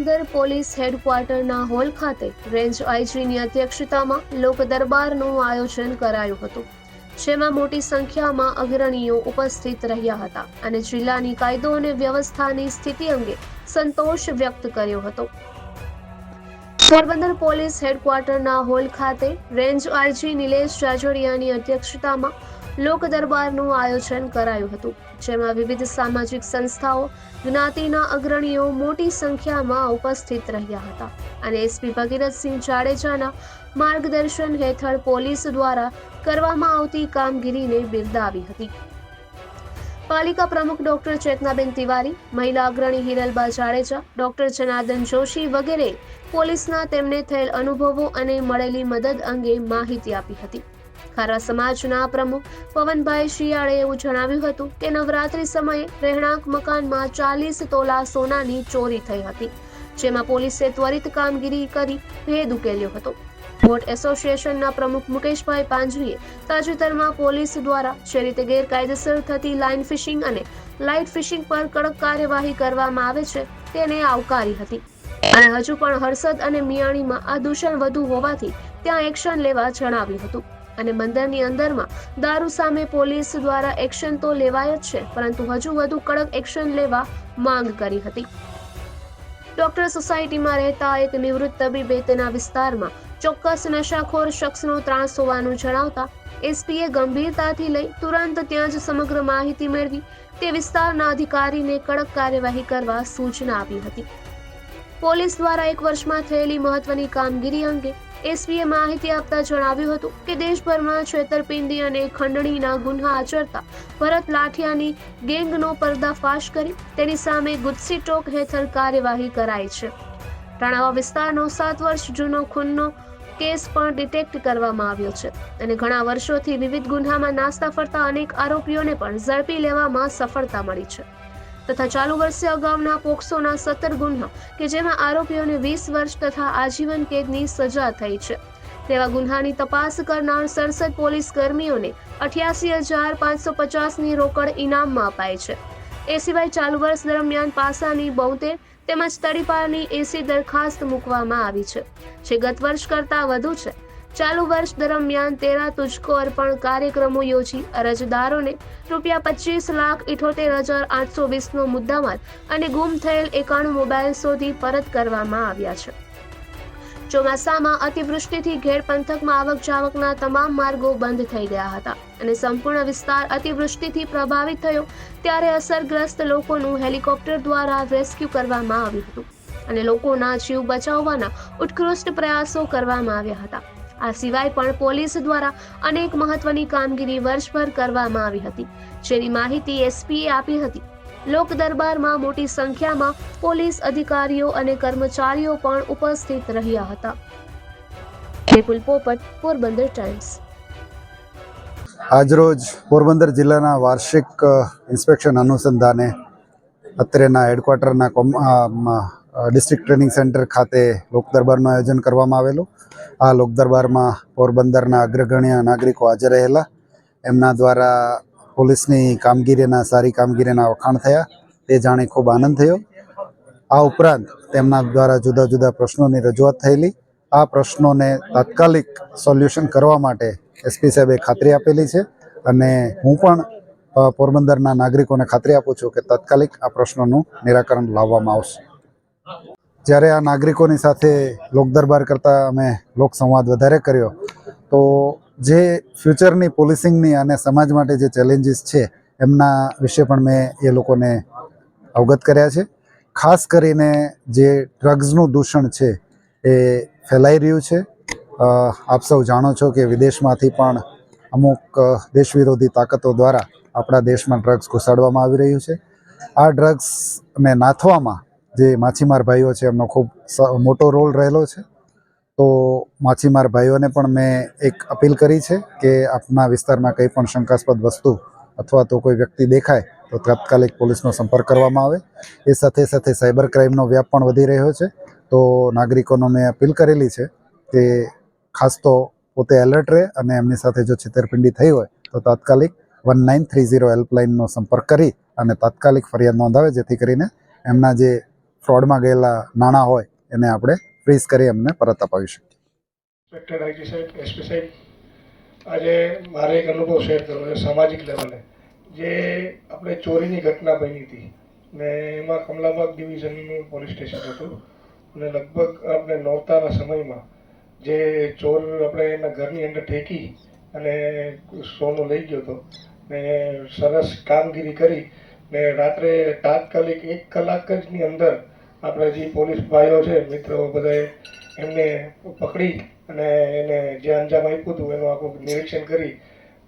Porbandar police હેડક્વાર્ટરના hall ખાતે range આઈજીની અધ્યક્ષતામાં લોક આયોજન કરાયું હતું, જેમાં મોટી સંખ્યામાં અગ્રણીઓ ઉપસ્થિત રહ્યા હતા અને જિલ્લાની કાયદો અને વ્યવસ્થાની સ્થિતિ અંગે સંતોષ વ્યક્ત કર્યો હતો. પોરબંદર પોલીસ હેડક્વાર્ટરના હોલ ખાતે રેન્જ આઈજી નિલેશ જાજોડિયાની અધ્યક્ષતામાં લોક દરબારનું આયોજન કરાયું હતું, જેમાં વિવિધ સામાજિક સંસ્થાઓ, જ્ઞાતિના અગ્રણીઓ મોટી સંખ્યામાં ઉપસ્થિત રહ્યા હતા અને એસપી ભગીરથસિંહ જાડેજાના માર્ગદર્શન હેઠળ પોલીસ દ્વારા કરવામાં આવતી કામગીરીને બિરદાવી હતી. પાલિકા પ્રમુખ ડોક્ટર ચેતનાબેન તિવારી, મહિલા અગ્રણી હિરલબા જાડેજા, ડોક્ટર જનાર્દન જોશી વગેરે પોલીસના તેમને થયેલ અનુભવો અને મળેલી મદદ અંગે માહિતી આપી હતી. ખારા સમાજના પ્રમુખ પવનભાઈ શિયાળે એવું જણાવ્યું હતું કે નવરાત્રી સમયે રહેણાંક મકાનમાં ચાલીસ તોલા સોનાની ચોરી થઈ હતી, જેમાં પોલીસે ત્વરિત કામગીરી કરી ભેદ ઉકેલ્યો હતો. બોટ એસોસિએશનના પ્રમુખ મુકેશભાઈ પાંજવીએ તાજેતરમાં પોલીસ દ્વારા જે રીતે ગેરકાયદેસર થતી લાઇન ફિશિંગ અને લાઇટ ફિશિંગ પર કડક કાર્યવાહી કરવામાં આવે છે, તેને આવકારી હતી. અને હજુ પણ હર્ષદ અને મિયાણીમાં આ દૂષણ વધુ હોવાથી ત્યાં એક્શન લેવા જણાવ્યું હતું. અને બંદરની અંદરમાં દારૂ સામે પોલીસ દ્વારા એક્શન તો લેવાય જ છે, પરંતુ હજુ વધુ કડક એક્શન લેવા માંગ કરી હતી. ડોક્ટર સોસાયટીમાં રહેતા એક નિવૃત્ત તબીબે તેના વિસ્તારમાં ચોક્કસ નશાખોર શખ્સનો ત્રાસ હોવાનું જણાવતા એસપીએ ગંભીરતાથી લઈ તુરંત ત્યાં જ સમગ્ર માહિતી મેળવી તે વિસ્તારના અધિકારીને કડક કાર્યવાહી કરવા સૂચના આપી હતી. પોલીસ દ્વારા એક વર્ષમાં થયેલી મહત્વની કામગીરી અંગે એસપીએ માહિતી આપતા જણાવ્યું હતું કે દેશભરમાં છેતરપિંડી અને ખંડણીના ગુન્હા આચરતા ભરત લાઠિયાની ગેંગનો પર્દાફાશ કરી તેની સામે ગુજસી ટોક હેઠળ કાર્યવાહી કરાઈ છે. રાણાવા વિસ્તારનો સાત વર્ષ જૂનો ખૂનનો કેસ પણ ડિટેક્ટ કરવામાં આવ્યો છે અને ઘણા વર્ષોથી વિવિધ ગુન્હામાં નાસ્તા ફરતા અનેક આરોપીઓને પણ ઝડપી લેવામાં સફળતા મળી છે. તથા ચાલુ વર્ષે અગાઉના પોક્સોના સત્તર ગુન્હા, કે જેમાં આરોપીઓને વીસ વર્ષ તથા આજીવન કેદની સજા થઈ છે. તેવા ગુન્હાની તપાસ કરનાર સડસઠ પોલીસ કર્મીઓને અઠ્યાસી હજાર પાંચસો પચાસની રોકડ ઇનામમાં અપાય છે. એ સિવાય ચાલુ વર્ષ દરમિયાન પાસાની બોતેર તેમજ તડીપારની એસી દરખાસ્ત મૂકવામાં આવી છે, જે ગત વર્ષ કરતાં વધુ છે. ચાલુ વર્ષ દરમિયાન તેરા તુજકો અર્પણ કાર્યક્રમો યોજી અરજદારોને રૂપિયા પચીસ લાખ ઇઠોતેર હજાર આઠસો વીસનો મુદ્દામાલ અને ગુમ થયેલ એકાણું મોબાઈલ શોધી પરત કરવામાં આવ્યા છે. ચોમાસામાં અતિવૃષ્ટિથી ઘેર પંથકમાં આવક જાવકના તમામ માર્ગો બંધ થઈ ગયા હતા અને સંપૂર્ણ વિસ્તાર અતિવૃષ્ટિથી પ્રભાવિત થયો ત્યારે અસરગ્રસ્ત લોકોનું હેલિકોપ્ટર દ્વારા રેસ્ક્યુ કરવામાં આવ્યું હતું અને લોકોના જીવ બચાવવાના ઉત્કૃષ્ટ પ્રયાસો કરવામાં આવ્યા હતા. આ સિવાય પણ પોલીસ દ્વારા અનેક મહત્વની કામગીરી વર્ષભર કરવામાં આવી હતી. જેની માહિતી એસપીએ આપી હતી. લોક દરબારમાં મોટી સંખ્યામાં પોલીસ અધિકારીઓ અને કર્મચારીઓ પણ ઉપસ્થિત રહ્યા હતા. વિપુલ પોપટ, પોરબંદર ટાઈમ્સ. આજરોજ પોરબંદર જિલ્લાના વાર્ષિક ઇન્સ્પેક્શન અનુસંધાને અત્રેના હેડક્વાર્ટરના ડિસ્ટ્રિક્ટ ટ્રેનિંગ સેન્ટર ખાતે લોકદરબારનું આયોજન કરવામાં આવેલું. આ લોકદરબારમાં પોરબંદરના અગ્રગણ્ય નાગરિકો હાજર રહેલા. એમના દ્વારા પોલીસની કામગીરીના, સારી કામગીરીના વખાણ થયા. તે જાણી ખૂબ આનંદ થયો. આ ઉપરાંત તેમના દ્વારા જુદા જુદા પ્રશ્નોની રજૂઆત થયેલી. આ પ્રશ્નોને તાત્કાલિક સોલ્યુશન કરવા માટે એસપી સાહેબે ખાતરી આપેલી છે અને હું પણ પોરબંદરના નાગરિકોને ખાતરી આપું છું કે તાત્કાલિક આ પ્રશ્નોનું નિરાકરણ લાવવામાં આવશે. જ્યારે આ નાગરિકોની સાથે લોકદરબાર કરતાં અમે લોકસંવાદ વધારે કર્યો, તો જે ફ્યુચરની પોલિસિંગની અને સમાજ માટે જે ચેલેન્જીસ છે, એમના વિશે પણ મેં એ લોકોને અવગત કર્યા છે. ખાસ કરીને જે ડ્રગ્સનું દૂષણ છે, એ ફેલાઈ રહ્યું છે. આપ સૌ જાણો છો કે વિદેશમાંથી પણ અમુક દેશ વિરોધી તાકાતો દ્વારા આપણા દેશમાં ડ્રગ્સ ઘુસાડવામાં આવી રહ્યું છે. આ ડ્રગ્સને નાથવામાં જે માછીમાર ભાઈઓ છે, એમનો ખૂબ મોટો રોલ રહેલો છે. તો માછીમાર ભાઈઓને પણ મેં એક અપીલ કરી છે કે આપના વિસ્તારમાં કંઈ પણ શંકાસ્પદ વસ્તુ અથવા તો કોઈ વ્યક્તિ દેખાય, તો તાત્કાલિક પોલીસનો સંપર્ક કરવામાં આવે. એ સાથે સાથે સાયબર ક્રાઇમનો વ્યાપ પણ વધી રહ્યો છે. તો નાગરિકોનો મેં અપીલ કરેલી છે કે ખાસ તો પોતે એલર્ટ રહે અને એમની સાથે જો છેતરપિંડી થઈ હોય, તો તાત્કાલિક વન નાઇન થ્રી ઝીરો હેલ્પલાઇનનો સંપર્ક કરી અને તાત્કાલિક ફરિયાદ નોંધાવે, જેથી કરીને એમના જે ફ્રોડમાં ગયેલા નાણાં હોય, એને આપણે ફ્રીઝ કરી એમને પરત અપાવી શકીએ. એસપી સાહેબ આજે મારે એક અનુભવ શેર કરવો છે, સામાજિક લેવલે જે આપણે ચોરીની ઘટના બની હતી, ને એમાં કમલાબાગ ડિવિઝનનું પોલીસ સ્ટેશન હતું, અને લગભગ આપણે નોરતાના સમયમાં જે ચોર આપણે એના ઘરની અંદર ઠેકી અને સોનું લઈ ગયો હતો, ને સરસ કામગીરી કરી, ને રાત્રે તાત્કાલિક એક કલાક જ ની અંદર આપણે જે પોલીસ ભાઈઓ છે, મિત્રો બધાએ એમને પકડી અને એને જે અંજામ આપ્યું હતું, એનું આખું નિરીક્ષણ કરી.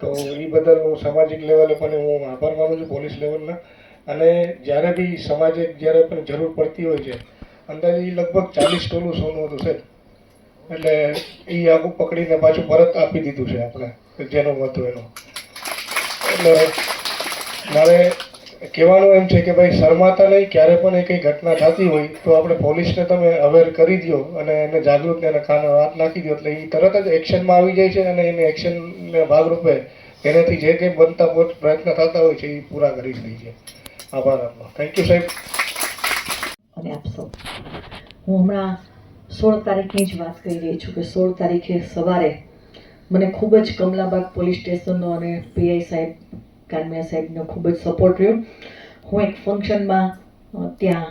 તો એ બદલ હું સામાજિક લેવલે પણ હું આભાર માનું છું, પોલીસ લેવલના. અને જ્યારે બી સમાજે જ્યારે પણ જરૂર પડતી હોય છે અંદાજે લગભગ ચાલીસ ટોલું સોનું હતું, સાહેબ. એટલે એ આખું પકડીને પાછું પરત આપી દીધું છે આપણે, જેનું હતું એનું. એટલે મારે કહેવાનું એમ છે કે ભાઈ શરમાતા નહીં, ક્યારે પણ એ કંઈ ઘટના થતી હોય તો આપણે પોલીસને તમે અવેર કરી દો અને એને જાગૃત એને કાન વાત નાખી દો એટલે એ તરત જ એક્શનમાં આવી જાય છે અને એને એક્શનના ભાગરૂપે એનાથી જે કંઈ બનતા પ્રયત્ન થતા હોય છે એ પૂરા કરી જ લે છે. આભાર આપનો. થેન્ક યુ સાહેબ. અને આપ હું હમણાં સોળ તારીખની જ વાત કરી રહી છું કે સોળ તારીખે સવારે મને ખૂબ જ કમલાબાગ પોલીસ સ્ટેશનનો અને પીઆઈ સાહેબ કાનમિયા સાહેબનો ખૂબ જ સપોર્ટ રહ્યો. હું એક ફંક્શનમાં ત્યાં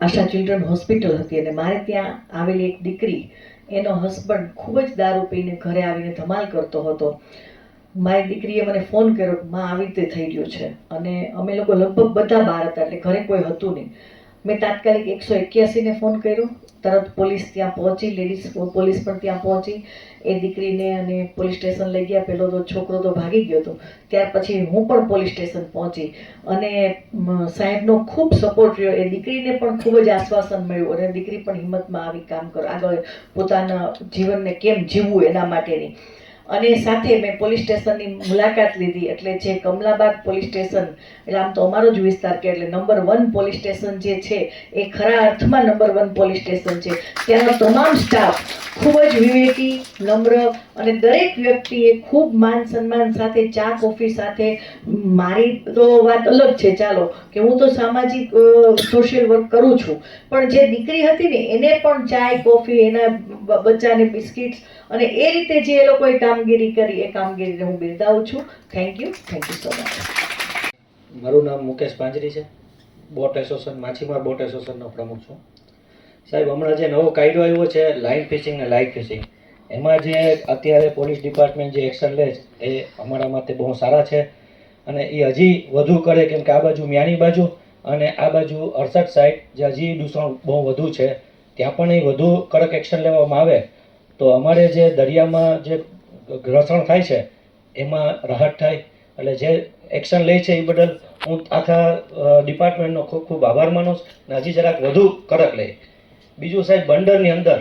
આશા ચિલ્ડ્રન હોસ્પિટલ હતી અને મારે ત્યાં આવેલી એક દીકરી, એનો હસબન્ડ ખૂબ જ દારૂ પીને ઘરે આવીને ધમાલ કરતો હતો. મારી દીકરીએ મને ફોન કર્યો માં, આવી રીતે થઈ ગયું છે. અને અમે લોકો લગભગ બધા બહાર હતા, એટલે ઘરે કોઈ હતું નહીં. મેં તાત્કાલિક એકસો એક્યાસીને ફોન કર્યો. તરત પોલીસ ત્યાં પહોંચી, લેડીઝ પોલીસ પણ ત્યાં પહોંચી. એ દીકરીને અને પોલીસ સ્ટેશન લઈ ગયા. પેલો તો છોકરો તો ભાગી ગયો હતો. ત્યાર પછી હું પણ પોલીસ સ્ટેશન પહોંચી. અને સાહેબનો ખૂબ સપોર્ટ રહ્યો. એ દીકરીને પણ ખૂબ જ આશ્વાસન મળ્યું. અને દીકરી પણ હિંમતમાં આવી કામ કરો. આગળ પોતાના જીવનને કેમ જીવવું એના માટેની? અને સાથે મેં પોલીસ સ્ટેશનની મુલાકાત લીધી, એટલે જે કમલાબાગ પોલીસ સ્ટેશન, એટલે આમ તો અમારો જ વિસ્તાર કે, એટલે નંબર વન પોલીસ સ્ટેશન જે છે, એ ખરા અર્થમાં નંબર વન પોલીસ સ્ટેશન છે. ત્યાંનો તમામ સ્ટાફ ખૂબ જ વિવેકી, નમ્ર અને દરેક વ્યક્તિએ ખૂબ માન સન્માન સાથે, ચા, કોફી સાથે, મારી તો વાત અલગ છે, ચાલો, કે હું તો સામાજિક સોશિયલ વર્ક કરું છું. પણ જે દીકરી હતી ને, એને પણ ચાય, કોફી, એના બચ્ચાને બિસ્કિટ્સ અને એ રીતે જે એ લોકોએ કામગીરી કરી, એ કામગીરીને હું બિરદાવું છું. Thank you thank you so much મારું નામ મુકેશ પાંજરી છે. બોટ એસોસિએશન, માછીમાર બોટ એસોસિએશનનો પ્રમુખ છું. સાહેબ, હમણાં જે નવો કાયદો આવ્યો છે લાઇન ફિશિંગ અને લાઇટ ફિશિંગ એમાં જે અત્યારે પોલીસ ડિપાર્ટમેન્ટ જે એક્શન લે છે, એ અમારા માટે બહુ સારા છે. અને એ હજી વધુ કરે કેમ કે આ બાજુ મ્યાણી બાજુ અને આ બાજુ અડસઠ સાઈડ જે હજી દૂષણ બહુ વધુ છે, ત્યાં પણ એ વધુ કડક એક્શન લેવામાં આવે. તો અમારે જે દરિયામાં જે ઘર્ષણ થાય છે, એમાં રાહત થાય. એટલે જે એક્શન લે છે એ બદલ હું આખા ડિપાર્ટમેન્ટનો ખૂબ ખૂબ આભાર માનું છું હજી જરાક વધુ કડક લે. બીજું સાહેબ, બંદરની અંદર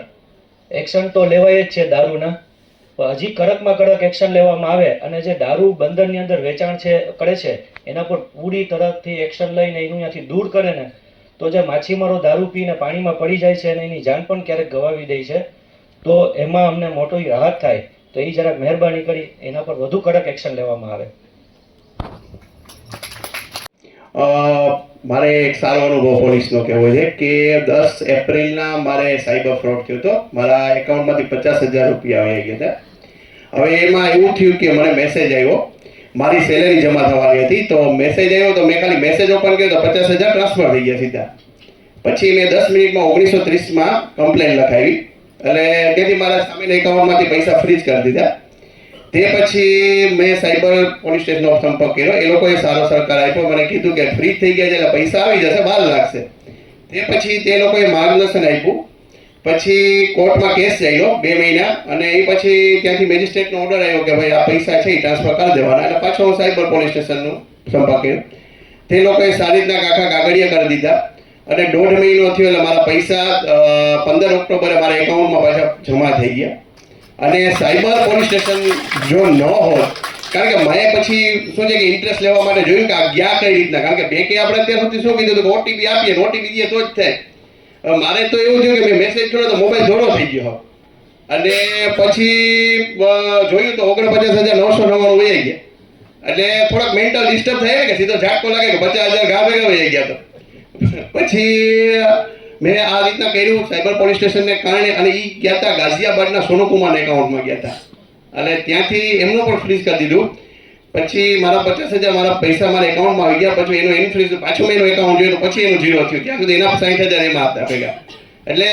એક્શન તો લેવાય જ છે દારૂના, પણ હજી કડકમાં કડક એક્શન લેવામાં આવે અને જે દારૂ બંદરની અંદર વેચાણ છે, કરે છે, એના પર પૂરી તરફથી એક્શન લઈને એનું ત્યાંથી દૂર કરે ને, તો જે માછીમારો દારૂ પીને પાણીમાં પડી જાય છે અને એની જાન પણ ક્યારેક ગવાવી દે છે, તો એમાં અમને મોટી રાહત થાય. તો એ જરાક મહેરબાની કરી એના પર વધુ કડક એક્શન લેવામાં આવે. મારે એક સારો અનુભવ પોલીસનો કહેવો છે કે દસ એપ્રિલના મારે સાયબર ફ્રોડ થયો હતો. મારા એકાઉન્ટમાંથી પચાસ હજાર રૂપિયા આવી ગયા હતા. હવે એમાં એવું થયું કે મને મેસેજ આવ્યો. મારી સેલેરી જમા થવાની હતી. તો મેસેજ આવ્યો તો મેં ખાલી મેસેજ ઓપન કર્યો તો પચાસ હજાર ટ્રાન્સફર થઈ ગયા સીધા. પછી મેં દસ મિનિટમાં ઓગણીસો ત્રીસમાં કમ્પ્લેન લખાવી. એટલે તેથી મારા સામેના એકાઉન્ટમાંથી પૈસા ફ્રીજ કરી દીધા. તે પછી મેં સાયબર પોલીસ સ્ટેશનનો સંપર્ક કર્યો. એ લોકોએ સારો સહકાર આપ્યો. મને કીધું કે ફ્રી થઈ ગયા છે એટલે પૈસા આવી જશે બહાર લાગશે. તે પછી તે લોકોએ માર્ગદર્શન આપ્યું. પછી કોર્ટમાં કેસ ચાલ્યો બે મહિના અને એ પછી ત્યાંથી મેજિસ્ટ્રેટનો ઓર્ડર આવ્યો કે ભાઈ આ પૈસા છે એ ટ્રાન્સફર કરી દેવાના. એટલે પાછો સાયબર પોલીસ સ્ટેશનનો સંપર્ક કર્યો. તે લોકોએ સારી રીતના કાકા કાગળિયા કરી દીધા. અને દોઢ મહિનો થયો એટલે મારા પૈસા પંદર ઓક્ટોબરે મારા એકાઉન્ટમાં પાછા જમા થઈ ગયા. અને સાયબર પોલીસ સ્ટેશન જો ન હોત, કારણ કે મેં પછી શું છે કે ઇન્ટરેસ્ટ લેવા માટે જોયું કે આ ગયા કઈ રીતના? કારણ કે બેંકે આપણે અત્યાર સુધી શું કીધું કે ઓટીપી આપીએ ઓટીપી દઈએ તો જ થાય. મારે તો એવું થયું કે મેં મેસેજ કર્યો તો મોબાઈલ જોડો થઈ ગયો. અને પછી જોયું તો ઓગણપચાસ હજાર નવસો નવ્વાણું વહી ગયા. એટલે થોડાક મેન્ટલ ડિસ્ટર્બ થાય કે સીધો ઝાટકો લાગે કે પચાસ હજાર ગામે ગયા તો. પછી મેં આ રીતના કર્યું, સાયબર પોલીસ સ્ટેશનને કારણે, અને એ ગયા હતા ગાઝિયાબાદના સોનુકુમારના એકાઉન્ટમાં ગયા હતા અને ત્યાંથી એમનું પણ ફ્રીઝ કરી દીધું. પછી મારા પચાસ હજાર મારા પૈસા મારા એકાઉન્ટમાં આવી ગયા, પછી એનું એનું ફ્રીઝ પાછું મેં એનું એકાઉન્ટ જોયું, પછી એનું જીરો થયું. ત્યાં સુધી એના સાઠ હજાર એમાં આપતા ભેગા. એટલે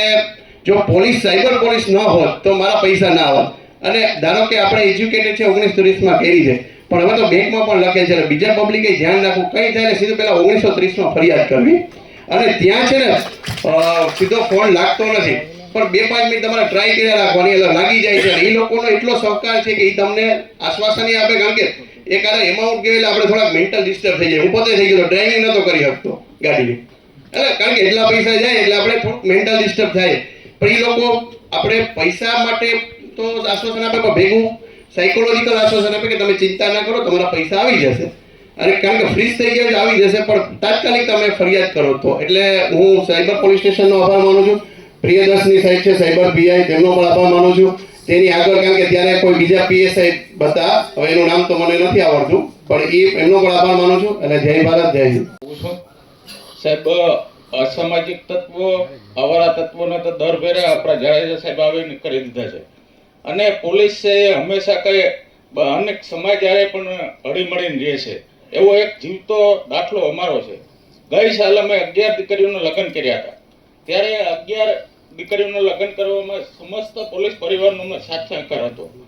જો પોલીસ, સાયબર પોલીસ ન હોત, તો મારા પૈસા ના આવત અને ધારો કે આપણે એજ્યુકેટેડ છે ઓગણીસ ત્રીસમાં કરી છે પણ હવે તો બેંકમાં પણ લખે છે, બીજા પબ્લિકે ધ્યાન રાખવું, કંઈ થાય ને સીધું પહેલાં ઓગણીસો ત્રીસમાં ફરિયાદ કરવી. અને ત્યાં છે ને સીધો ફોન લાગતો નથી. પણ બે પાંચ મિનિટ તમારે ટ્રાય કર્યા રાખવાની, એટલે લાગી જાય છે. એ લોકોનો એટલો સહકાર છે કે એ તમને આશ્વાસન આપે, કારણ કે એકાદ એમાઉન્ટ ગયો એટલે આપણે થોડાક મેન્ટલ ડિસ્ટર્બ થઈ જાય. હું પોતે થઈ ગયો ડ્રાઇવિંગ નતો કરી શકતો ગાડીની એટલે કારણ કે એટલા પૈસા જાય, એટલે આપણે થોડુંક મેન્ટલ ડિસ્ટર્બ થાય. પણ એ લોકો, આપણે પૈસા માટે તો આશ્વાસન આપે, પણ ભેગું સાયકોલોજીકલ આશ્વાસન આપે કે તમે ચિંતા ના કરો, તમારા પૈસા આવી જશે. અને કારણ કે ફ્રીઝ થઈ ગયા આવી જશે, પણ તાત્કાલિક તમે ફરિયાદ કરો તો. એટલે હું સાયબર પોલીસ સ્ટેશનનો આભાર માનું છું. પ્રિયદર્શની સાહેબ છે, સાયબર પીઆઈ, તેમનો પણ આભાર માનું છું. તેની આગળ કારણ કે ત્યારે કોઈ બીજા પીએસઆઈ હતા, હવે એનું નામ તો મને નથી આવડતું, પણ એ એમનો પણ આભાર માનું છું અને જય ભારત, જય હિન્દ. સાહેબ, અસામાજિક તત્વો, અવારા તત્વોને તો દર ભેરે આપણા જાડેજા સાહેબ, આવીને કરી દીધા છે. અને પોલીસ છે એ હંમેશા બ- અનેક સમાચારે પણ હળીમળીને રહે છે. એવો એક જીવતો દાખલો અમારો છે. ગઈ સાલ અમે અગિયાર દીકરીઓનું લગ્ન કર્યા હતા. ત્યારે અગિયાર દીકરીઓનું લગ્ન કરવામાં સમસ્ત પોલીસ પરિવારનો સાથ સહકાર હતો.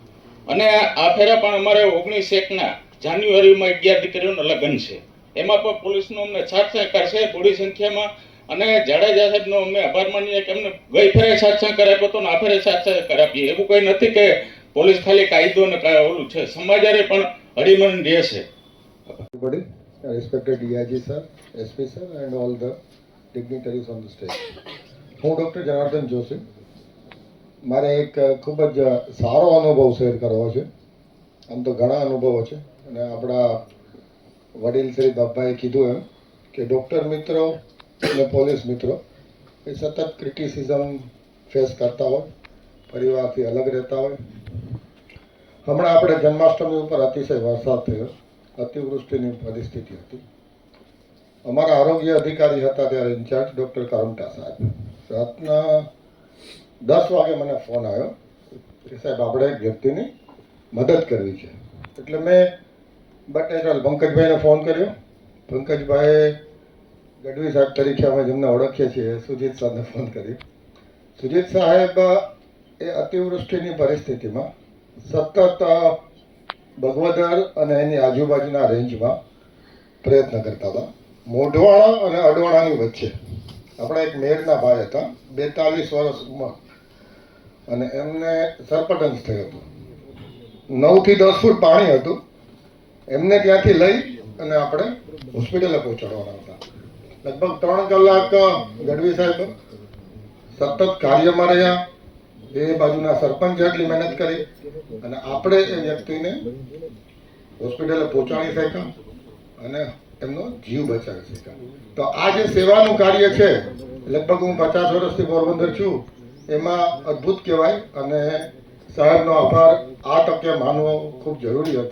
અને આ ફેરા પણ અમારે ઓગણીસ એકના જાન્યુઆરીમાં અગિયાર દીકરીઓના લગ્ન છે. એમાં પણ પોલીસનો અમને સાથ સહકાર છે. થોડી સંખ્યામાં અને જાડેજા સાહેબનો અમે આભાર માનીએ કે અમને ગઈ ફેરે સાથ કરાવ્યો હતો ને આ ફેરે સાથ કરાવીએ એવું કંઈ નથી કે પોલીસ ખાલી કાયદો ને ઓલું છે. સમાજારે પણ હરિમન રહેશે. Respected DIG sir, SP sir and all the dignitaries on the stage. હું ડૉક્ટર જનાર્દન જોશી મારે એક ખૂબ જ સારો અનુભવ શેર કરવો છે. આમ તો ઘણા અનુભવો છે. અને આપણા વડીલ શ્રી બાપાએ કીધું એમ કે ડૉક્ટર મિત્રો અને પોલીસ મિત્રો, એ સતત ક્રિટિસિઝમ ફેસ કરતા હોય, પરિવારથી અલગ રહેતા હોય. હમણાં આપણે જન્માષ્ટમી ઉપર અતિશય વરસાદ થયો. અતિવૃષ્ટિની પરિસ્થિતિ હતી. અમારા આરોગ્ય અધિકારી હતા ત્યારે ઇન્ચાર્જ ડૉક્ટર કરમટા સાહેબ. રાતના દસ વાગે મને ફોન આવ્યો. કે સાહેબ, આપણે એક વ્યક્તિની મદદ કરવી છે. એટલે મેં બટ નેચરલ પંકજભાઈને ફોન કર્યો. પંકજભાઈ ગઢવી સાહેબ તરીકે અમે જેમને ઓળખીએ છીએ, સુજીત સાહેબને ફોન કરી. સુજીત સાહેબ, એ અતિવૃષ્ટિની પરિસ્થિતિમાં સતત ભગવદર અને એની આજુબાજુના રેન્જમાં પ્રયત્ન કરતા હતા. મોઢવાણા અને અડવાણાની વચ્ચે. આપણા એક મેરના ભાઈ હતા, બેતાલીસ વર્ષ ઉંમર. અને એમને સરપટન્સ થયું હતું. નવથી દસ ફૂટ પાણી હતું. એમને ત્યાંથી લઈ અને આપણે હોસ્પિટલે પહોંચાડવાના હતા. લગભગ ત્રણ કલાક, ગઢવી સાહેબ, સતત કાર્યમાં રહ્યા. એ બાજુના સરપંચ જેટલી મહેનત કરી અને આપણે એ વ્યક્તિને હોસ્પિટલે પહોંચાડી શક્યા અને એમનો જીવ બચાવી શક્યા. તો આ જે સેવાનું કાર્ય છે, લગભગ હું પચાસ વર્ષથી પોરબંદર છું, એમાં અદ્ભુત કહેવાય અને સાહેબનો આભાર. આ તકે માનવો ખૂબ જરૂરી હતો.